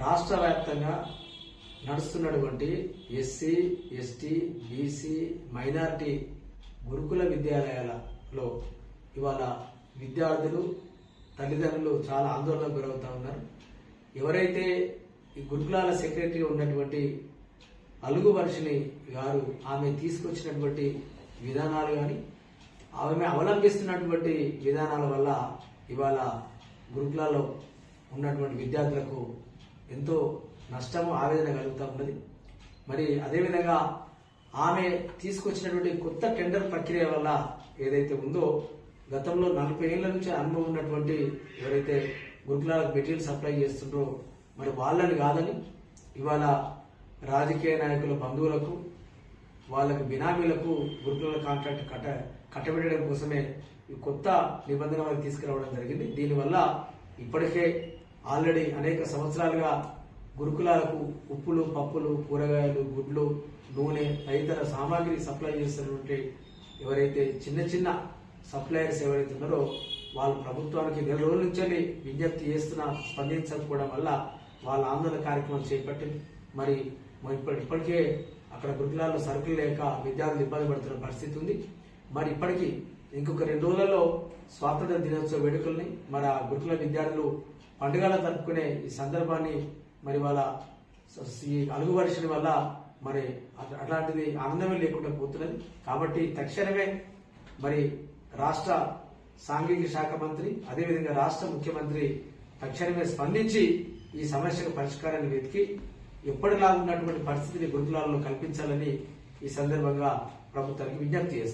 రాష్ట్ర వ్యాప్తంగా నడుస్తున్నటువంటి ఎస్సీ ఎస్టీ బీసీ మైనారిటీ గురుకుల విద్యాలయాలలో ఇవాళ విద్యార్థులు తల్లిదండ్రులు చాలా ఆందోళనకు గురవుతూ ఉన్నారు. ఎవరైతే ఈ గురుకులాల సెక్రటరీ ఉన్నటువంటి అలుగు వర్షిని గారు ఆమె తీసుకొచ్చినటువంటి విధానాలు కానీ ఆమె అవలంబిస్తున్నటువంటి విధానాల వల్ల ఇవాళ గురుకులాల్లో ఉన్నటువంటి విద్యార్థులకు ఎంతో నష్టము ఆవేదన కలుగుతూ ఉన్నది. మరి అదేవిధంగా ఆమె తీసుకొచ్చినటువంటి కొత్త టెండర్ ప్రక్రియ వల్ల ఏదైతే ఉందో గతంలో నలభై ఏళ్ళ నుంచి అనుభవం ఉన్నటువంటి ఎవరైతే గురుకులాలకు మెటీరియల్ సప్లై చేస్తుండ్రో మరి వాళ్ళని కాదని ఇవాళ రాజకీయ నాయకుల బంధువులకు వాళ్ళకు బినామీలకు గురుకుల కాంట్రాక్ట్ కట్ట కట్టబెట్టడం కోసమే ఈ కొత్త వారికి తీసుకురావడం జరిగింది. దీనివల్ల ఇప్పటికే ఆల్రెడీ అనేక సంవత్సరాలుగా గురుకులాలకు ఉప్పులు పప్పులు కూరగాయలు గుడ్లు నూనె తదితర సామాగ్రి సప్లై చేస్తున్నటువంటి ఎవరైతే చిన్న చిన్న సప్లయర్స్ ఎవరైతే ఉన్నారో వాళ్ళు ప్రభుత్వానికి నెల రోజుల నుంచి విజ్ఞప్తి చేస్తున్నా స్పందించకపోవడం వల్ల వాళ్ళ ఆందోళన కార్యక్రమం చేపట్టి మరి మరి ఇప్పటి ఇప్పటికే అక్కడ గురుకులాల్లో సరుకులు లేక విద్యార్థులు ఇబ్బంది పడుతున్న పరిస్థితి ఉంది. మరి ఇప్పటికీ ఇంకొక రెండు రోజులలో స్వాతంత్ర దినోత్సవ వేడుకల్ని మన గురుకుల విద్యార్థులు పండుగలా జరుపుకునే ఈ సందర్భాన్ని మరి వాళ్ళ ఈ అలుగు వర్షం వల్ల మరి అట్లా- అట్లాంటిది ఆనందమే లేకుండా పోతున్నది. కాబట్టి తక్షణమే మరి రాష్ట్ర సాంఘిక శాఖ మంత్రి అదేవిధంగా రాష్ట్ర ముఖ్యమంత్రి తక్షణమే స్పందించి ఈ సమస్యకు పరిష్కారాన్ని వెతికి ఎప్పటిలా ఉన్నటువంటి పరిస్థితిని గురుకులాల్లో కల్పించాలని ఈ సందర్భంగా ప్రభుత్వానికి విజ్ఞప్తి చేస్తారు